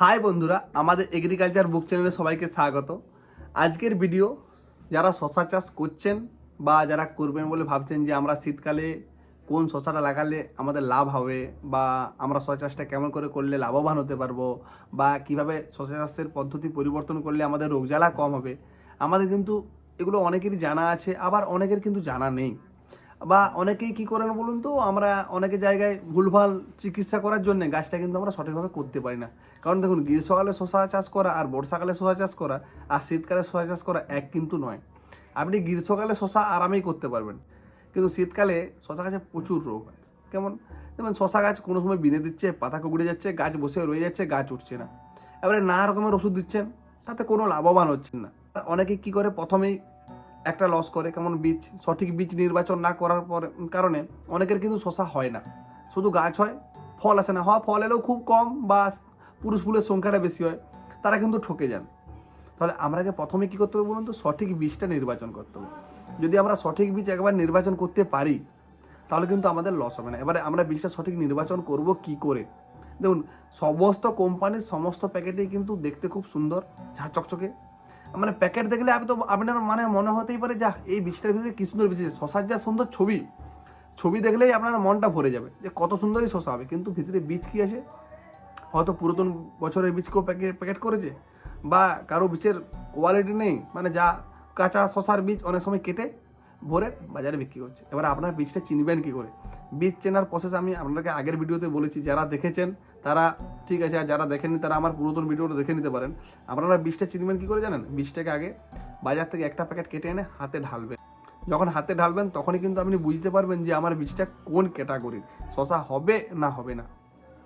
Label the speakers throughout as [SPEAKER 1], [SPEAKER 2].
[SPEAKER 1] High বন্ধুরা। আমাদের agriculture বুক চ্যানেলে সবাইকে স্বাগত। আজকের ভিডিও যারা শশা চাষ করছেন বা যারা করবেন বলে ভাবছেন যে আমরা শীতকালে কোন শশাটা লাগালে আমাদের লাভ হবে বা আমরা শশা চাষটা কেমন করে করলে লাভবান হতে পারব বা কীভাবে শশা চাষের পদ্ধতি পরিবর্তন করলে আমাদের রোগজ্বালা কম হবে, আমাদের কিন্তু এগুলো অনেকেরই জানা আছে, আবার অনেকের কিন্তু জানা নেই। বা অনেকেই কি করেন বলুন তো, আমরা অনেকে জায়গায় ভুলভাল চিকিৎসা করার জন্য গাছটা কিন্তু আমরা সঠিকভাবে করতে পারি না। কারণ দেখুন, গ্রীষ্মকালে শশা চাষ করা আর বর্ষাকালে শশা চাষ করা আর শীতকালে শশা চাষ করা এক কিন্তু নয়। আপনি গ্রীষ্মকালে শশা আরামেই করতে পারবেন। কিন্তু শীতকালে শশা গাছে প্রচুর রোগ কেমন? যেমন শশা গাছ কোনো সময় বিঁধে দিচ্ছে, পাতা কুকুড়ে যাচ্ছে, গাছ বসে রয়ে যাচ্ছে, গাছ উঠছে না। এবারে নানা রকমের ওষুধ দিচ্ছেন, তাতে কোনো লাভবান হচ্ছেন না। অনেকে কি করে? প্রথমেই একটা লস করে, কেমন বীজ, সঠিক বীজ নির্বাচন না করার পর, কারণে অনেকের কিন্তু শশা হয় না। শুধু গাছ হয়, ফল আসে না। হওয়া ফল এলেও খুব কম বা পুরুষ ফুলের সংখ্যাটা বেশি হয়, তারা কিন্তু ঠকে যান। তাহলে আমরাকে প্রথমে কী করতে হবে বলুন তো? সঠিক বীজটা নির্বাচন করতে হবে। যদি আমরা সঠিক বীজ একবার নির্বাচন করতে পারি, তাহলে কিন্তু আমাদের লস হবে না। এবারে আমরা বীজটা সঠিক নির্বাচন করব কি করে? দেখুন, সমস্ত কোম্পানির সমস্ত প্যাকেটেই কিন্তু দেখতে খুব সুন্দর ঝাঁ চকচকে। মানে প্যাকেট দেখলে আপনি তো, আপনার মানে মনে হতেই পারে যা এই বীজটার ভিতরে কি সুন্দর বীজ। শশার যা সুন্দর ছবি ছবি দেখলেই আপনার মনটা ভরে যাবে যে কত সুন্দরই শশা হবে। কিন্তু ভিতরে বীজ কি আছে? হয়তো পুরাতন বছরের বীজ কেউ প্যাকেট প্যাকেট করেছে বা কারও বীজের কোয়ালিটি নেই মানে যা কাঁচা শশার বীজ অনেক সময় কেটে ভরে বাজারে বিক্রি করছে। এবার আপনার বীজটা চিনবেন কি করে? বীজ চেনার প্রসেস আমি আপনাকে আগের ভিডিওতে বলেছি, যারা দেখেছেন তারা ঠিক আছে, আর যারা দেখেননি তারা আমার পুরাতন ভিডিওটা দেখে নিতে পারেন। আপনারা বীজটা চিনবেন কি করে জানেন? বীজটাকে আগে বাজার থেকে একটা প্যাকেট কেটে এনে হাতে ঢালবেন। যখন হাতে ঢালবেন, তখনই কিন্তু আপনি বুঝতে পারবেন যে আমার বীজটা কোন ক্যাটাগরির, শশা হবে না হবে না।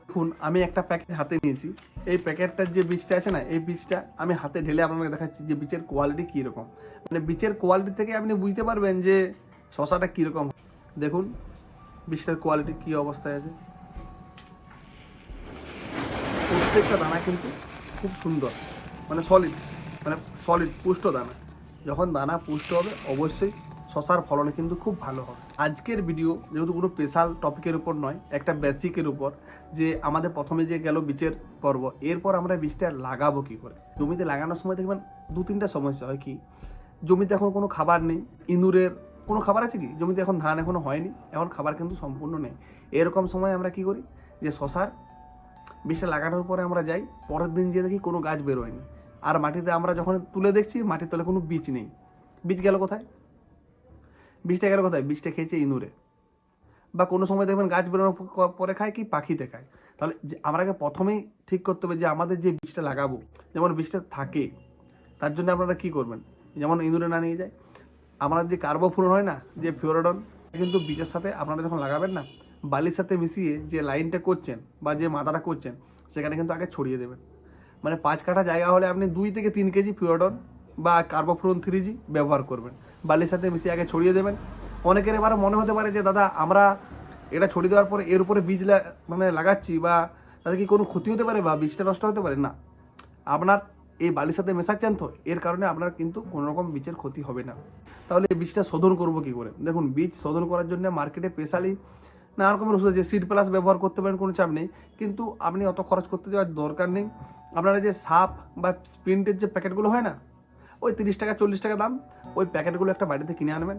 [SPEAKER 1] দেখুন, আমি একটা প্যাকেট হাতে নিয়েছি। এই প্যাকেটটার যে বীজটা আছে না, এই বীজটা আমি হাতে ঢেলে আপনাকে দেখাচ্ছি যে বীজের কোয়ালিটি কীরকম। মানে বীজের কোয়ালিটি থেকে আপনি বুঝতে পারবেন যে শশাটা কীরকম। দেখুন, বীজটার কোয়ালিটি কী অবস্থায় আছে। প্রত্যেকটা দানা কিন্তু খুব সুন্দর। মানে সলিড মানে সলিড পুষ্ট দানা। যখন দানা পুষ্ট হবে, অবশ্যই শশার ফলন কিন্তু খুব ভালো হবে। আজকের ভিডিও যেহেতু কোনো স্পেশাল টপিকের উপর নয়, একটা বেসিকের উপর, যে আমাদের প্রথমে যে গেল বীজের পর্ব, এরপর আমরা বীজটা লাগাবো কী করে? জমিতে লাগানোর সময় দেখবেন দু তিনটা সমস্যা হয় কি? জমিতে এখন কোনো খাবার নেই, ইঁদুরের কোনো খাবার আছে কি? জমিতে এখন ধান এখনও হয়নি, এখন খাবার কিন্তু সম্পূর্ণ নেই। এরকম সময় আমরা কি করি? যে শশার বীজটা লাগানোর পরে আমরা যাই, পরের দিন গিয়ে দেখি কোনো গাছ বেরোয়নি। আর মাটিতে আমরা যখন তুলে দেখছি, মাটির তলে কোনো বীজ নেই। বীজ গেল কোথায়? বীজটা গেল কোথায়? বীজটা খেয়েছে ইঁদুরে। বা কোনো সময় দেখবেন গাছ বেরোনোর পরে খায় কি? পাখিতে খায় তাহলে আমাকে প্রথমেই ঠিক করতে হবে যে আমাদের যে বীজটা লাগাবো, যেমন বীজটা থাকে, তার জন্য আপনারা কি করবেন? যেমন ইঁদুরে না নিয়ে যায়। আমাদের যে কার্বোফুরন হয় না, যে ফিওরোডন, কিন্তু বীজের সাথে আপনারা যখন লাগাবেন না বালির সাথে মিশিয়ে যে লাইনটা করছেন বা যে মাথাটা করছেন, সেখানে কিন্তু আগে ছড়িয়ে দেবেন। মানে পাঁচ কাঠা জায়গা হলে আপনি দুই থেকে তিন কেজি ফিওরডন বা কার্বোফ্লোরন থ্রি জি ব্যবহার করবেন। বালির সাথে মিশিয়ে আগে ছড়িয়ে দেবেন। অনেকের এবার মনে হতে পারে যে, দাদা, আমরা এটা ছড়িয়ে দেওয়ার পরে এর উপরে বীজ মানে লাগাচ্ছি বা তাদের কি কোনো ক্ষতি হতে পারে বা বীজটা নষ্ট হতে পারে? না। আপনার এই বালির সাথে মেশাচ্ছেন তো, এর কারণে আপনার কিন্তু কোনো রকম বীজের ক্ষতি হবে না। তাহলে এই বীজটা শোধন করব কি করে? দেখুন, বীজ শোধন করার জন্য মার্কেটে স্পেশালি নানা রকমের ওষুধ আছে সিড প্লাস ব্যবহার করতে পারেন, কোনো চাপ নেই। কিন্তু আপনি অত খরচ করতে যাওয়ার দরকার নেই। আপনারা যে সাপ বা প্রিন্টের যে প্যাকেটগুলো হয় না, ওই তিরিশ টাকা, চল্লিশ টাকা দাম, ওই প্যাকেটগুলো একটা বাড়িতে কিনে আনবেন।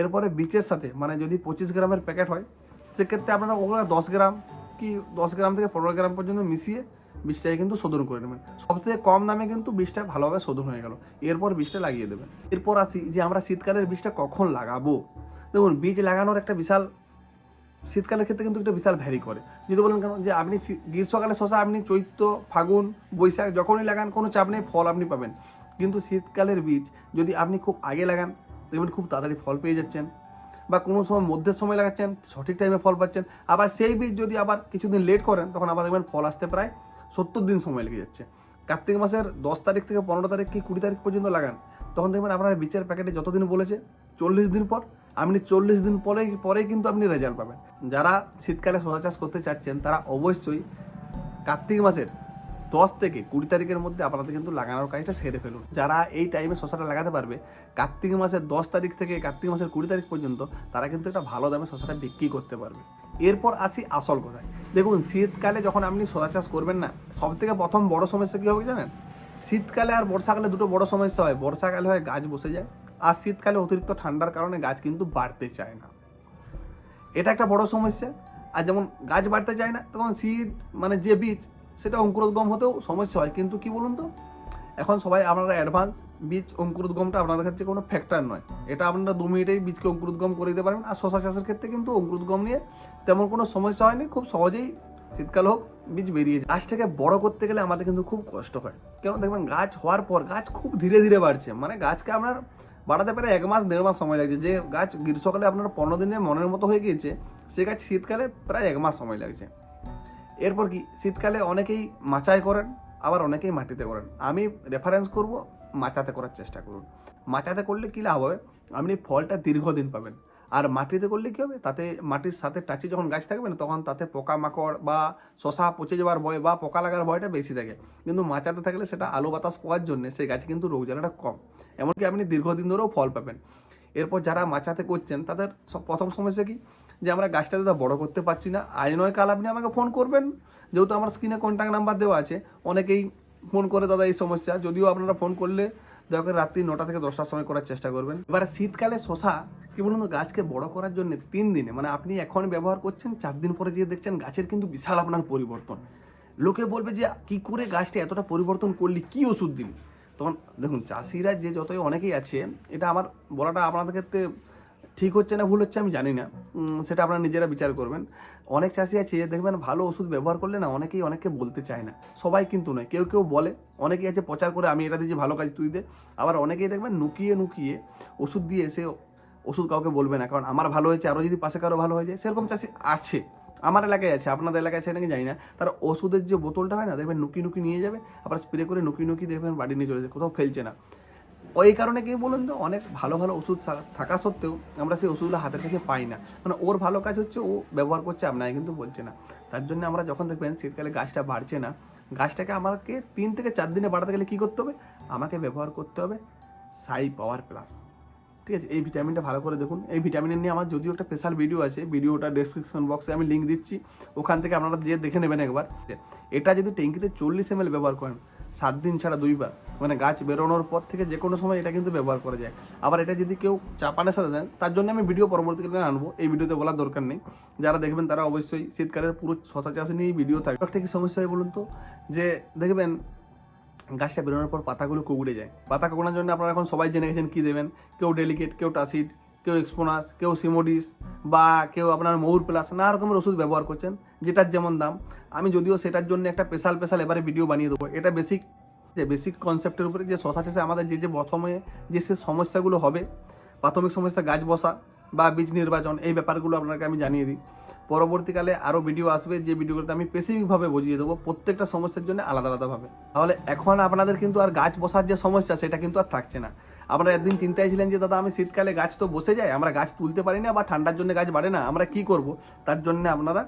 [SPEAKER 1] এরপরে বীজের সাথে মানে যদি পঁচিশ গ্রামের প্যাকেট হয়, সেক্ষেত্রে আপনারা ওগুলো দশ গ্রাম কি দশ গ্রাম থেকে পনেরো গ্রাম পর্যন্ত মিশিয়ে বীজটাকে কিন্তু শোধন করে নেবেন। সবথেকে কম দামে কিন্তু বীজটা ভালোভাবে শোধন হয়ে গেল। এরপর বীজটা লাগিয়ে দেবেন। এরপর আসি যে আমরা শীতকালের বীজটা কখন লাগাবো? দেখুন, বীজ লাগানোর একটা বিশাল শীতকালের ক্ষেত্রে কিন্তু একটা বিশাল ভ্যারি করে। যদি বলেন কেন? যে আপনি গ্রীষ্মকালে শশা, আপনি চৈত্র, ফাগুন, বৈশাখ, যখনই লাগান, কোনো চাপ নেই, ফল আপনি পাবেন। কিন্তু শীতকালের বীজ, যদি আপনি খুব আগে লাগান, দেখবেন খুব তাড়াতাড়ি ফল পেয়ে যাচ্ছেন বা কোনো সময় মধ্যের সময় লাগাচ্ছেন, সঠিক টাইমে ফল পাচ্ছেন, আবার সেই বীজ যদি আবার কিছুদিন লেট করেন, তখন আবার দেখবেন ফল আসতে প্রায় সত্তর দিন সময় লেগে যাচ্ছে। কার্তিক মাসের দশ তারিখ থেকে পনেরো তারিখ কি কুড়ি তারিখ পর্যন্ত লাগান, তখন দেখবেন আপনার বীজের প্যাকেটে যতদিন বলেছে, চল্লিশ দিন পর আপনি চল্লিশ দিন পরে, পরেই কিন্তু আপনি রেজাল্ট পাবেন। যারা শীতকালে শশা চাষ করতে চাচ্ছেন, তারা অবশ্যই কার্তিক মাসের দশ থেকে কুড়ি তারিখের মধ্যে আপনাদের কিন্তু লাগানোর কাজটা সেরে ফেলুন। যারা এই টাইমে শশাটা লাগাতে পারবে, কার্তিক মাসের দশ তারিখ থেকে কার্তিক মাসের কুড়ি তারিখ পর্যন্ত তারা কিন্তু একটা ভালো দামে শশাটা বিক্রি করতে পারবে। এরপর আসি আসল কথায়। দেখুন, শীতকালে যখন আপনি সোয়া চাষ করবেন না সব থেকে প্রথম বড় সমস্যা কী হবে জানেন? শীতকালে আর বর্ষাকালে দুটো বড় সমস্যা হয়। বর্ষাকালে হয় গাছ বসে যায় আর শীতকালে অতিরিক্ত ঠান্ডার কারণে গাছ কিন্তু বাড়তে চায় না। এটা একটা বড় সমস্যা। আর যেমন গাছ বাড়তে চায় না, তখন সিড মানে যে বীজ, সেটা অঙ্কুরোদ্গম হতেও সমস্যা হয়। কিন্তু কি বলুন তো? এখন সবাই আপনারা অ্যাডভান্স বীজ অঙ্কুরোদ্গমটা আপনাদের ক্ষেত্রে কোনো ফ্যাক্টর নয়। এটা আপনারা দু মিনিটেই বীজকে অঙ্কুরোদ্গম করে দিতে পারবেন। আর শশা চাষের ক্ষেত্রে কিন্তু অঙ্কুরোদ্গম নিয়ে তেমন কোনো সমস্যা হয়নি। খুব সহজেই শীতকাল হোক, বীজ বেরিয়ে যায় গাছটাকে বড় করতে গেলে আমাদের কিন্তু খুব কষ্ট হয়। কেন? দেখবেন গাছ হওয়ার পর গাছ খুব ধীরে ধীরে বাড়ছে। মানে গাছকে আপনার বাড়াতে পারে এক মাস, দেড় মাস সময় লাগছে। যে গাছ গ্রীষ্মকালে আপনার পনেরো দিনে মনের মতো হয়ে গিয়েছে, সে গাছ শীতকালে প্রায় এক মাস সময় লাগছে। এরপর কি? শীতকালে অনেকেই মাচায় করেন, আবার অনেকেই মাটিতে করেন। আমি রেফারেন্স করব, মাচাতে করার চেষ্টা করুন। মাচাতে করলে কী লাভ হবে? আপনি ফলটা দীর্ঘদিন পাবেন। আর মাটিতে করলে কী হবে? তাতে মাটির সাথে টাচে যখন গাছ থাকবে না, তখন তাতে পোকামাকড় বা শশা পচে যাওয়ার ভয় বা পোকা লাগার ভয়টা বেশি থাকে। কিন্তু মাচাতে থাকলে সেটা আলো বাতাস পাওয়ার জন্য সেই গাছে কিন্তু রোগ জ্বালাটা কম। এমনকি আপনি দীর্ঘদিন ধরেও ফল পাবেন। এরপর যারা মাচাতে করছেন, তাদের প্রথম সমস্যা কি? যে আমরা গাছটা দাদা বড় করতে পারছি না। আজ নয়, কাল আপনি আমাকে ফোন করবেন। যেহেতু আমার স্ক্রিনে কন্ট্যাক্ট নাম্বার দেওয়া আছে, অনেকেই ফোন করে দাদা এই সমস্যা। যদিও আপনারা ফোন করলে দয়া করে রাত্রি নটা থেকে দশটার সময় করার চেষ্টা করবেন। এবারে শীতকালে শশা কি বলুন গাছকে বড় করার জন্য তিন দিনে মানে আপনি এখন ব্যবহার করছেন, চার দিন পরে গিয়ে দেখছেন গাছের কিন্তু বিশাল আপনার পরিবর্তন। লোকে বলবে যে, কি করে গাছটা এতটা পরিবর্তন করলি? কি ওষুধ দিলি? তখন দেখুন চাষিরা যে যতই অনেকেই আছে, এটা আমার বলাটা আপনাদের ক্ষেত্রে ঠিক হচ্ছে না ভুল হচ্ছে আমি জানি না। সেটা আপনারা নিজেরা বিচার করবেন। অনেক চাষি আছে দেখবেন ভালো ওষুধ ব্যবহার করলে না অনেকেই অনেককে বলতে চায় না। সবাই কিন্তু নয়, কেউ কেউ বলে। অনেকেই আছে, প্রচার করে আমি এটা দিয়েছি, ভালো কাজ তুই দে। আবার অনেকেই দেখবেন নুকিয়ে নুকিয়ে ওষুধ দিয়ে সে ওষুধ কাউকে বলবে না, কারণ আমার ভালো হয়েছে, আরও যদি পাশে কারও ভালো হয়ে যায়, সেরকম চাষি আছে। আমার এলাকায় আছে, আপনাদের এলাকায় আছে নাকি জানি না। তার ওষুধের যে বোতলটা হয় না, দেখবেন নুকি নুকি নিয়ে যাবে, আবার স্প্রে করে নুকি নুকি দেখবেন বাড়ি নিয়ে চলে যায়, কোথাও ফেলছে না। ওই কারণে কি বলুন তো, অনেক ভালো ভালো ওষুধ থাকা সত্ত্বেও আমরা সেই ওষুধগুলো হাতের কাছে পাই না। মানে ওর ভালো কাজ হচ্ছে, ও ব্যবহার করছে আপনাকে কিন্তু বলছে না। তার জন্য আমরা যখন দেখবেন শীতকালে গাছটা বাড়ছে না, গাছটাকে আমাকে তিন থেকে চার দিনে বাড়াতে গেলে কী করতে হবে? আমাকে ব্যবহার করতে হবে সাই পাওয়ার প্লাস। ঠিক আছে, এই ভিটামিনটা ভালো করে দেখুন। এই ভিটামিনের নিয়ে আমার যদিও একটা স্পেশাল ভিডিও আছে ভিডিওটা ডেসক্রিপশন বক্সে আমি লিঙ্ক দিচ্ছি। ওখান থেকে আপনারা যে দেখে নেবেন একবার। এটা যদি ট্যাঙ্কিতে চল্লিশ এম ব্যবহার করেন, সাত দিন ছাড়া দুইবার মানে গাছ বেরোনোর পর থেকে যে কোনো সময় এটা কিন্তু ব্যবহার করা যায়। আবার এটা যদি কেউ চাপানের সাথে দেন, তার জন্য আমি ভিডিও পরবর্তীকালে আনব, এই ভিডিওতে বলার দরকার নেই। যারা দেখবেন তারা অবশ্যই শীতকালের পুরো শশা চাষ নিয়েই ভিডিও থাকবে। একটা কি সমস্যা হয় বলুন তো? যে দেখবেন গাছটা বেরোনোর পর পাতাগুলো কুকুড়ে যায়। পাতা কুকুড়ানোর জন্য আপনারা এখন সবাই জেনে গেছেন কী দেবেন? কেউ ডেলিকেট, কেউ টাসিড, কেউ এক্সপোনাস, কেউ সিমোডিস বা কেউ আপনার মৌর প্লাস নানা রকমের ওষুধ ব্যবহার করছেন, যেটার যেমন দাম। আমি যদিও সেটার জন্য একটা স্পেশাল স্পেশাল এবারে ভিডিও বানিয়ে দেবো। এটা বেসিক যে বেসিক কনসেপ্টের উপরে যে শশা চাষে আমাদের যে যে প্রথমে যে সে সমস্যাগুলো হবে, প্রাথমিক সমস্যা গাছ বসা বা বীজ নির্বাচন, এই ব্যাপারগুলো আপনাকে আমি জানিয়ে দিই। পরবর্তীকালে আরও ভিডিও আসবে, যে ভিডিওগুলোতে আমি স্পেসিফিকভাবে বুঝিয়ে দেবো, প্রত্যেকটা সমস্যার জন্য আলাদা আলাদাভাবে তাহলে এখন আপনাদের কিন্তু আর গাছ বসার যে সমস্যা, সেটা কিন্তু আর থাকছে না। আপনারা একদিন চিন্তায় ছিলেন যে, দাদা, আমি শীতকালে গাছ তো বসে যায়, আমরা গাছ তুলতে পারি না বা ঠান্ডার জন্য গাছ বাড়ে না, আমরা কি করব? তার জন্য আপনারা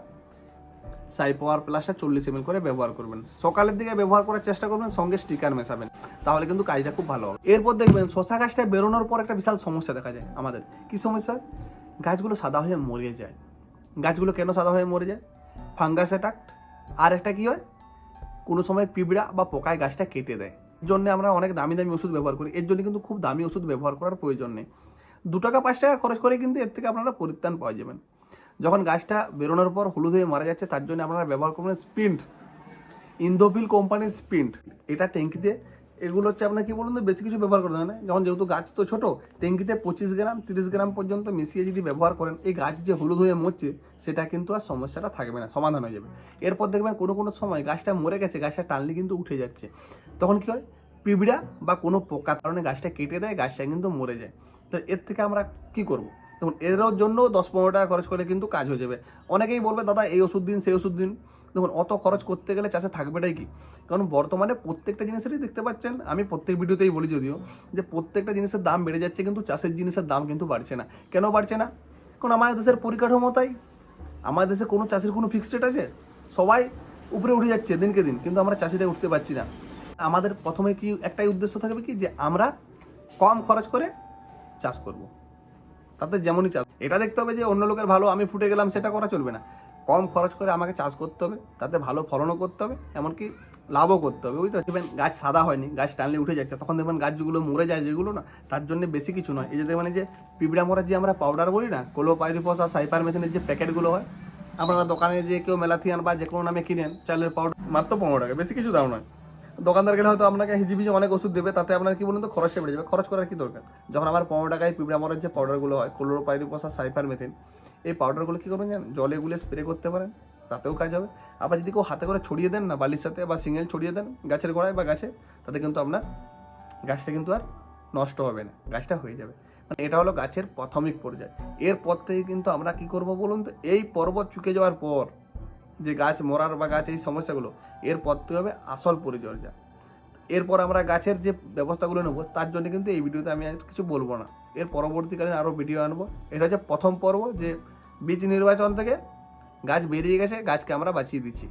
[SPEAKER 1] সাই পাওয়ার প্লাসটা চল্লিশ এমএল করে ব্যবহার করবেন। সকালের দিকে ব্যবহার করার চেষ্টা করবেন, সঙ্গে স্টিকার মেশাবেন। তাহলে কিন্তু কাজটা খুব ভালো হবে। এরপর দেখবেন, শশা গাছটা বেরোনোর পর একটা বিশাল সমস্যা দেখা যায় আমাদের। কি সমস্যা? গাছগুলো সাদা হয়ে মরে যায়। গাছগুলো কেন সাদা হয়ে মরে যায়? ফাঙ্গাস অ্যাটাক আর একটা কি হয়? কোনো সময় পিঁপড়া বা পোকায় গাছটা কেটে দেয়। জন্য আমরা অনেক দামি দামি ওষুধ ব্যবহার করি। এর জন্য কিন্তু খুব দামি ওষুধ ব্যবহার করার প্রয়োজন নেই। দু টাকা পাঁচ টাকা খরচ করে কিন্তু এর থেকে আপনারা পরিত্রাণ পাওয়া যাবেন। যখন গাছটা বেরোনোর পর হলুদ হয়ে মারা যাচ্ছে, তার জন্য আপনারা ব্যবহার করবেন স্পিন্ট ইন্দোফিল কোম্পানির স্পিন্ট এটা ট্যাঙ্কিতে এগুলো হচ্ছে আপনার কি বলুন তো, বেশি কিছু ব্যবহার করতে হয় না। যখন যেহেতু গাছ তো ছোট, ট্যাঙ্কিতে পঁচিশ গ্রাম, তিরিশ গ্রাম পর্যন্ত মিশিয়ে যদি ব্যবহার করেন, এই গাছ যে হলুদ হয়ে মরছে, সেটা কিন্তু আর সমস্যাটা থাকবে না, সমাধান হয়ে যাবে। এরপর দেখবেন কোনো কোনো সময় গাছটা মরে গেছে গাছটা টানলে কিন্তু উঠে যাচ্ছে। তখন কি হয়? পিঁপড়া বা কোনো পোকার কারণে গাছটা কেটে দেয়, গাছটা কিন্তু মরে যায়। তো এর থেকে আমরা কি করব? দেখুন, এরও জন্য দশ পনেরো টাকা খরচ করে কিন্তু কাজ হয়ে যাবে। অনেকেই বলবে, দাদা, এই ওষুধ দিন, সেই ওষুধ দিন। দেখুন, অত খরচ করতে গেলে চাষে থাকবেটাই কি? কারণ বর্তমানে প্রত্যেকটা জিনিসেরই দেখতে পাচ্ছেন, আমি প্রত্যেক ভিডিওতেই বলি যদিও, যে প্রত্যেকটা জিনিসের দাম বেড়ে যাচ্ছে কিন্তু চাষের জিনিসের দাম কিন্তু বাড়ছে না। কেন বাড়ছে না? কারণ আমাদের দেশের পরিকাঠামো তাই আমাদের দেশে কোনো চাষের কোনো ফিক্সড রেট আছে? সবাই উপরে উঠে যাচ্ছে দিনকে দিন, কিন্তু আমরা চাষিরা উঠতে পারছি না। আমাদের প্রথমে কি একটাই উদ্দেশ্য থাকবে কি? যে আমরা কম খরচ করে চাষ করব। তাতে যেমনই চাষ, এটা দেখতে হবে যে অন্য লোকের ভালো, আমি ফুটে গেলাম, সেটা করা চলবে না। কম খরচ করে আমাকে চাষ করতে হবে, তাতে ভালো ফলনও করতে হবে, এমনকি লাভও করতে হবে, বুঝতে দেখবেন গাছ সাদা হয়নি, গাছ টানলে উঠে যাচ্ছে, তখন দেখবেন গাছগুলো মরে যায়, যেগুলো না, তার জন্য বেশি কিছু নয়। এই যে দেখবেন যে পিঁপড়া মরার যে আমরা পাউডার বলি না কোলো পাইরিপস আর সাইপার মেশিনের যে প্যাকেটগুলো হয়, আপনারা দোকানে যে কেউ মেলাথিয়ান বা যে কোনো নামে কিনেন, চালের পাউডার মাত্র পনেরো টাকা, বেশি কিছু দাম নয়। দোকানদার গেলে হয়তো আপনাকে হিজিবিজি অনেক ওষুধ দেবে, তাতে আপনার কি বলুন তো খরচটা বেড়ে যাবে, খরচ করার কি দরকার? যখন আমার পনেরো টাকায় পিঁপড়া মরার যে পাউডারগুলো হয় কোলোরো পাইরিপস আর সাইপার মেথিন এই পাউডারগুলো কী করবেন জানেন? জলে গুলে স্প্রে করতে পারেন, তাতেও কাজ হবে। আবার যদি কেউ হাতে করে ছড়িয়ে দেন না, বালির সাথে বা সিঙ্গেল ছড়িয়ে দেন, গাছের গোড়ায় বা গাছে, তাতে কিন্তু আপনার গাছটা কিন্তু আর নষ্ট হবে না, গাছটা হয়ে যাবে। মানে এটা হলো গাছের প্রাথমিক পর্যায়ে। এরপর থেকে কিন্তু আমরা কি করব বলুন তো? এই পর্বত চুকে যাওয়ার পর যে গাছ মরার বা গাছ এই সমস্যাগুলো, এরপর থেকে হবে আসল পরিচর্যা। এরপর আমরা গাছের যে ব্যবস্থাগুলো নেব, তার জন্য কিন্তু এই ভিডিওতে আমি আর কিছু বলব না। এর পরবর্তীকালীন আরও ভিডিও আনব। এটা হচ্ছে প্রথম পর্ব যে বীজ নির্বাচন থেকে গাছ বেরিয়ে গেছে গাছকে আমরা বাঁচিয়ে দিচ্ছি।